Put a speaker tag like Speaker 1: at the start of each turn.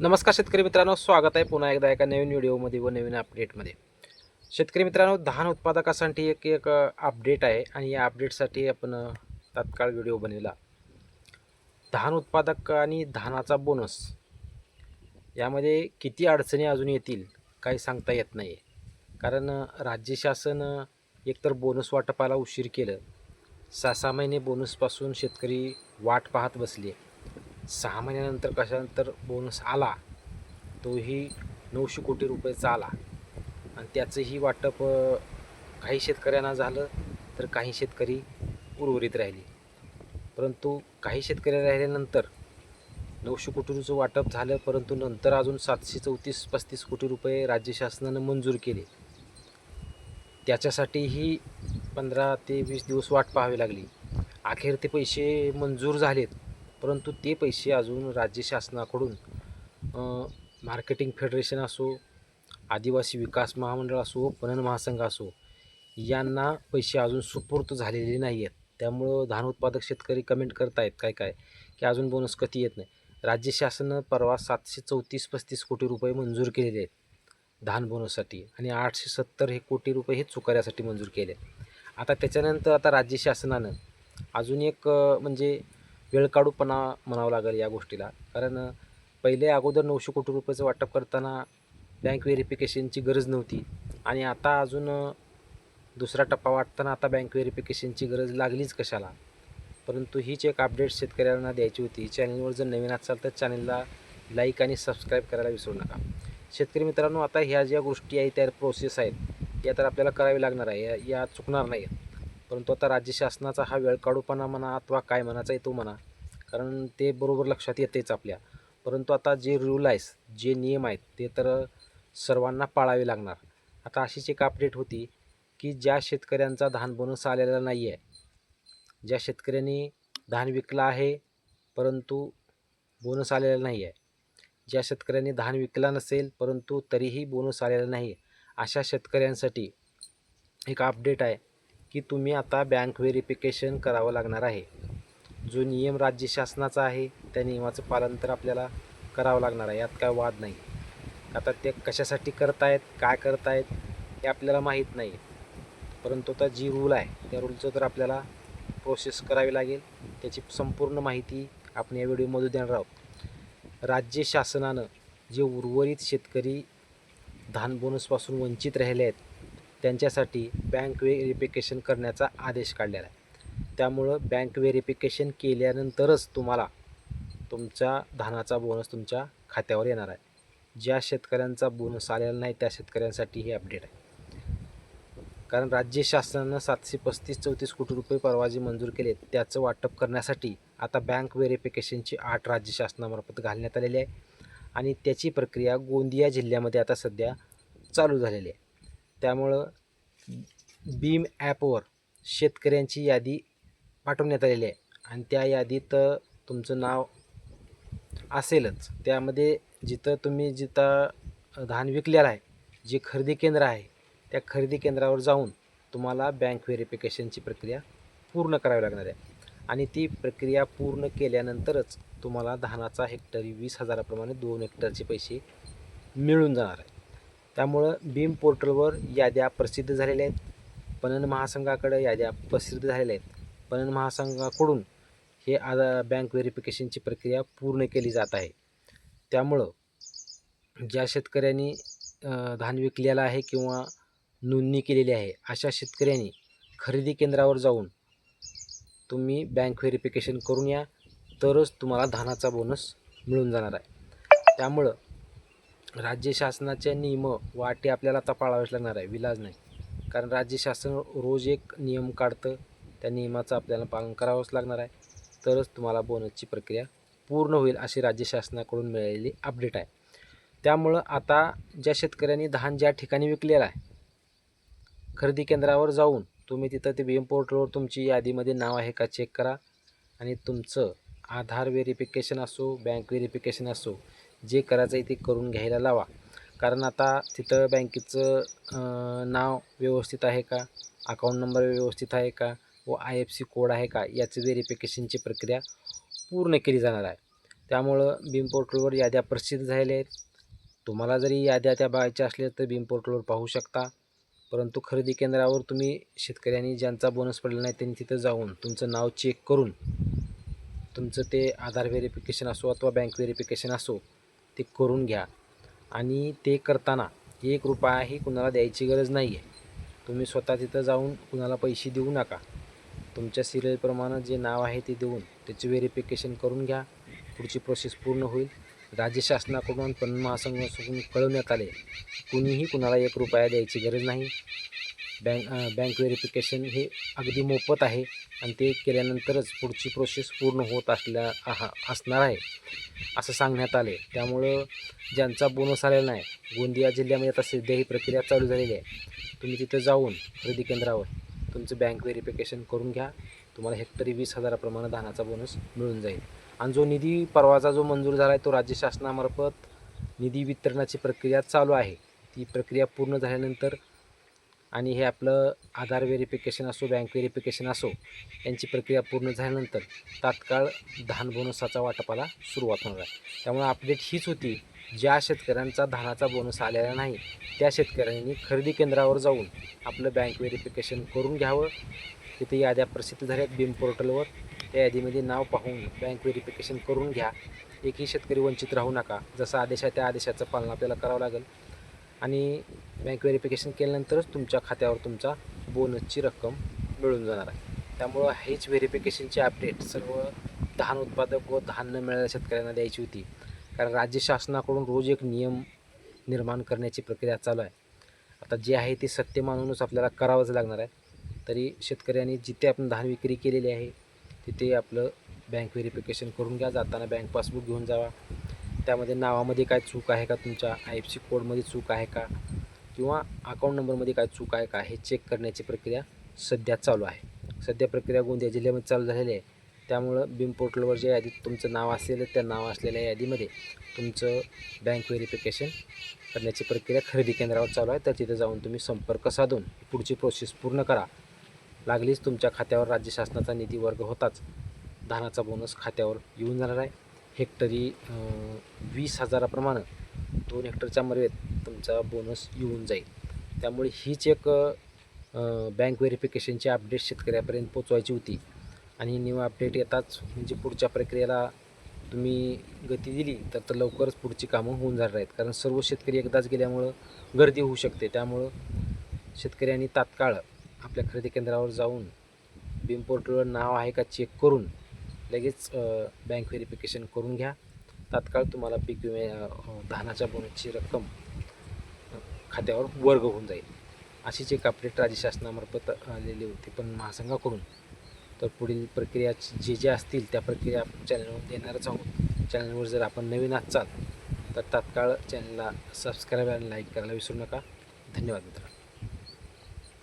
Speaker 1: नमस्कार शेतकरी मित्रांनो स्वागत आहे पुन्हा एकदा एका नवीन व्हिडिओमध्ये व नवीन अपडेटमध्ये शेतकरी मित्रांनो धान उत्पादकासाठी एक एक अपडेट आहे आणि या अपडेटसाठी आपण तात्काळ व्हिडिओ बनविला. धान उत्पादक आणि धानाचा बोनस यामध्ये किती अडचणी अजून येतील काही सांगता येत नाही कारण राज्य शासन एकतर बोनस वाटपाला उशीर केलं. सहा सहा महिने बोनसपासून शेतकरी वाट पाहत बसले. सहा महिन्यानंतर कशानंतर बोनस आला तोही नऊशे कोटी रुपयेचा आला. आणि त्याचंही वाटप काही शेतकऱ्यांना झालं तर काही शेतकरी उर्वरित राहिली. परंतु काही शेतकरी राहिल्यानंतर नऊशे कोटी रुपये वाटप झालं परंतु नंतर अजून सातशे चौतीस पस्तीस कोटी रुपये राज्य शासनानं मंजूर केले. त्याच्यासाठीही पंधरा ते वीस दिवस वाट पाहावी लागली. अखेर ते पैसे मंजूर झालेत. परंतु ते पैसे अजून राज्य शासनाकडून मार्केटिंग फेडरेशन असो आदिवासी विकास महामंडळ असो पणन महासंघ असो यांना पैसे अजून सुपूर्त झालेले नाही आहेत त्यामुळं धान उत्पादक शेतकरी कमेंट करत आहेत काय काय की अजून बोनस कधी येत नाही. राज्य शासनानं परवा सातशे चौतीस पस्तीस कोटी रुपये मंजूर केलेले आहेत धान बोनससाठी आणि आठशे सत्तर हे कोटी रुपये हे चुकाऱ्यासाठी मंजूर केले आहेत आता त्याच्यानंतर आता राज्य शासनानं अजून एक म्हणजे वेळकाढूपणा म्हणावं लागेल या गोष्टीला. कारण पहिले अगोदर नऊशे कोटी रुपयाचं वाटप करताना बँक व्हेरिफिकेशनची गरज नव्हती. आणि आता अजून दुसरा टप्पा वाटताना आता बँक व्हेरिफिकेशनची गरज लागलीच कशाला? परंतु हीच एक अपडेट शेतकऱ्यांना द्यायची होती. चॅनलवर जर नवीन असाल तर चॅनलला लाईक आणि सबस्क्राईब करायला विसरू नका. शेतकरी मित्रांनो आता ह्या ज्या गोष्टी आहेत त्या प्रोसेस आहेत त्या तर आपल्याला करावी लागणार आहे. या- या चुकणार नाही परंतु आता राज्य शासनाचा हा वेळ काढूपणा म्हणा अथवा काय म्हणायचा आहे तो म्हणा. कारण ते बरोबर लक्षात येतेच आपल्या. परंतु आता जे रूल आहेस जे नियम आहेत ते तर सर्वांना पाळावे लागणार. आता अशीच एक अपडेट होती की ज्या शेतकऱ्यांचा धान बोनस आलेला नाही आहे ज्या शेतकऱ्यांनी धान विकला आहे परंतु बोनस आलेला नाही आहे ज्या शेतकऱ्यांनी धान विकला नसेल परंतु तरीही बोनस आलेला नाही अशा शेतकऱ्यांसाठी एक अपडेट आहे. की तुम्ही आता बँक व्हेरिफिकेशन करावं लागणार आहे. जो नियम राज्य शासनाचा आहे त्या नियमाचं पालन तर आपल्याला करावं लागणार आहे. यात काय वाद नाही. आता ते कशासाठी करतायत काय करतायत हे आपल्याला माहीत नाही. परंतु आता जी रूल आहे त्या रूलचं तर आपल्याला प्रोसेस करावी लागेल. त्याची संपूर्ण माहिती आपण या व्हिडिओमध्ये देणार आहोत. राज्य शासनानं जे उर्वरित शेतकरी धान बोनसपासून वंचित राहिले आहेत त्यांच्यासाठी बँक व्हेरिफिकेशन करण्याचा आदेश काढलेला आहे. त्यामुळं बँक व्हेरिफिकेशन केल्यानंतरच तुम्हाला तुमच्या धानाचा बोनस तुमच्या खात्यावर येणार आहे. ज्या शेतकऱ्यांचा बोनस आलेला नाही त्या शेतकऱ्यांसाठी हे अपडेट आहे. कारण राज्य शासनानं सातशे पस्तीस चौतीस कोटी रुपये परवाजे मंजूर केले त्याचं वाटप करण्यासाठी आता बँक व्हेरिफिकेशनची आठ राज्य शासनामार्फत घालण्यात आलेली आहे. आणि त्याची प्रक्रिया गोंदिया जिल्ह्यामध्ये आता सध्या चालू झालेली आहे. त्यामुळं बीम ॲपवर शेतकऱ्यांची यादी पाठवण्यात आलेली आहे. आणि त्या यादीत तुमचं नाव असेलच. त्यामध्ये जिथं तुम्ही जिथं धान विकलेलं आहे जे खरेदी केंद्र आहे त्या खरेदी केंद्रावर जाऊन तुम्हाला बँक व्हेरिफिकेशनची प्रक्रिया पूर्ण करावी लागणार आहे. आणि ती प्रक्रिया पूर्ण केल्यानंतरच तुम्हाला धानाचा हेक्टरी वीस हजाराप्रमाणे दोन हेक्टरचे पैसे मिळून जाणार आहे. त्यामुळं बीम पोर्टलवर याद्या प्रसिद्ध झालेल्या आहेत. पणन महासंघाकडे याद्या प्रसिद्ध झालेल्या आहेत. पणन महासंघाकडून हे आधा बँक व्हेरिफिकेशनची प्रक्रिया पूर्ण केली जात आहे. त्यामुळं ज्या शेतकऱ्यांनी धान विकलेलं आहे किंवा नोंदणी केलेली आहे अशा शेतकऱ्यांनी खरेदी केंद्रावर जाऊन तुम्ही बँक व्हेरिफिकेशन करून या. तरच तुम्हाला धानाचा बोनस मिळून जाणार आहे. त्यामुळं राज्य शासनाच्या नियम वाटे आपल्याला आता पाळावेच लागणार आहे. विलाज नाही. कारण राज्य शासन रोज एक नियम काढतं. त्या नियमाचं आपल्याला पालन करावंच लागणार आहे. तरच तुम्हाला बोनसची प्रक्रिया पूर्ण होईल अशी राज्य शासनाकडून मिळालेली अपडेट आहे. त्यामुळं आता ज्या शेतकऱ्यांनी धान ज्या ठिकाणी विकलेलं आहे खरेदी केंद्रावर जाऊन तुम्ही तिथं ते बी एम पोर्टलवर तुमची यादीमध्ये नाव आहे का चेक करा. आणि तुमचं आधार व्हेरिफिकेशन असो बँक व्हेरिफिकेशन असो जे करायचं आहे ते करून घ्यायला लावा. कारण आता तिथं बँकेचं नाव व्यवस्थित आहे का? अकाऊंट नंबर व्यवस्थित आहे का? व आय एफ सी कोड आहे का? याचं व्हेरिफिकेशनची प्रक्रिया पूर्ण केली जाणार आहे. त्यामुळं बीम पोर्टलवर याद्या प्रसिद्ध झालेल्या आहेत. तुम्हाला जरी याद्या त्या बघायच्या असल्या तर बीम पोर्टलवर पाहू शकता. परंतु खरेदी केंद्रावर तुम्ही शेतकऱ्यांनी ज्यांचा बोनस पडला नाही त्यांनी तिथं जाऊन तुमचं नाव चेक करून तुमचं ते आधार व्हेरिफिकेशन असो अथवा बँक व्हेरिफिकेशन असो ते करून घ्या. आणि ते करताना एक रुपयाही कुणाला द्यायची गरज नाही आहे तुम्ही स्वतः तिथं जाऊन कुणाला पैसे देऊ नका. तुमच्या सिरियलप्रमाणे जे नाव आहे ते देऊन त्याचे व्हेरिफिकेशन करून घ्या. पुढची प्रोसेस पूर्ण होईल. राज्य शासनाकडून पण महासंघाकडून कळवण्यात आले. कुणीही कुणाला एक रुपया द्यायची गरज नाही. बँक बँक व्हेरिफिकेशन हे अगदी मोफत आहे आणि ते केल्यानंतरच पुढची प्रोसेस पूर्ण होत असल्या आहा असणार आहे असं सांगण्यात आले. त्यामुळं ज्यांचा बोनस आलेला नाही गोंदिया जिल्ह्यामध्ये आता सध्या ही प्रक्रिया चालू झालेली आहे. तुम्ही तिथं जाऊन खरेदी केंद्रावर तुमचं बँक व्हेरिफिकेशन करून घ्या. तुम्हाला हेक्टरी वीस हजाराप्रमाणे धानाचा बोनस मिळून जाईल. आणि जो निधी परवाचा जो मंजूर झाला आहे तो राज्य शासनामार्फत निधी वितरणाची प्रक्रिया चालू आहे. ती प्रक्रिया पूर्ण झाल्यानंतर आणि हे आपलं आधार व्हेरिफिकेशन असो बँक व्हेरिफिकेशन असो यांची प्रक्रिया पूर्ण झाल्यानंतर तात्काळ धान बोनसाचा वाटपाला सुरुवात होणार आहे. त्यामुळे अपडेट हीच होती ज्या शेतकऱ्यांचा धानाचा बोनस आलेला नाही त्या शेतकऱ्यांनी खरेदी केंद्रावर जाऊन आपलं बँक व्हेरिफिकेशन करून घ्यावं. तिथे याद्या प्रसिद्ध झाल्यात बीम पोर्टलवर. त्या यादीमध्ये नाव पाहून बँक व्हेरिफिकेशन करून घ्या. एकही शेतकरी वंचित राहू नका. जसा आदेश आहे त्या आदेशाचं पालन आपल्याला करावं लागेल. आणि बँक व्हेरिफिकेशन केल्यानंतरच तुमच्या खात्यावर तुमचा बोनसची रक्कम मिळून जाणार आहे. त्यामुळं हेच व्हेरिफिकेशनची अपडेट सर्व धान उत्पादक व धान न मिळालेल्या शेतकऱ्यांना द्यायची होती. कारण राज्य शासनाकडून रोज एक नियम निर्माण करण्याची प्रक्रिया चालू आहे. आता जे आहे ते सत्य मानूनच आपल्याला करावंच लागणार आहे. तरी शेतकऱ्यांनी जिथे आपण धान विक्री केलेली आहे तिथे आपलं बँक व्हेरिफिकेशन करून घ्या. जाताना बँक पासबुक घेऊन जावा. त्यामध्ये नावामध्ये काय चूक आहे का तुमच्या? आय एफ सी कोडमध्ये चूक आहे का? किंवा अकाउंट नंबरमध्ये काय चूक आहे का? हे चेक करण्याची प्रक्रिया सध्या चालू आहे. सध्या प्रक्रिया गोंदिया जिल्ह्यामध्ये चालू झालेली आहे. त्यामुळं बीम पोर्टलवर ज्या यादीत तुमचं नाव असेल त्या नाव असलेल्या यादीमध्ये तुमचं बँक व्हेरिफिकेशन करण्याची प्रक्रिया खरेदी केंद्रावर चालू आहे. तर तिथे जाऊन तुम्ही संपर्क साधून पुढची प्रोसेस पूर्ण करा. लागलीच तुमच्या खात्यावर राज्य शासनाचा निधी वर्ग होताच. धानाचा बोनस खात्यावर येऊन जाणार आहे. हेक्टरी वीस हजाराप्रमाणे दोन हेक्टरच्या मर्यादेत तुमचा बोनस येऊन जाईल. त्यामुळे हीच एक बँक व्हेरिफिकेशनची अपडेट शेतकऱ्यापर्यंत पोचवायची होती. आणि न्यू अपडेट येताच म्हणजे पुढच्या प्रक्रियेला तुम्ही गती दिली तर तर लवकरच पुढची कामं होऊन जाणार आहेत. कारण सर्व शेतकरी एकदाच गेल्यामुळं गर्दी होऊ शकते. त्यामुळं शेतकऱ्यांनी तात्काळ आपल्या खरेदी केंद्रावर जाऊन बिमपोर्टलवर नाव आहे का चेक करून लगेच बँक व्हेरिफिकेशन करून घ्या. तात्काळ तुम्हाला पीक विमे धानाच्या बोनसची रक्कम खात्यावर वर्ग होऊन जाईल. अशीच एक अपडेट राज्य शासनामार्फत आलेली होती पण महासंघाकडून तर पुढील प्रक्रिया जे जे असतील त्या प्रक्रिया आपण चॅनलवर देणारच आहोत. चॅनलवर जर आपण नवीन असाल तर तात्काळ चॅनलला सबस्क्राईब आणि लाईक करायला विसरू नका. धन्यवाद मित्रांनो.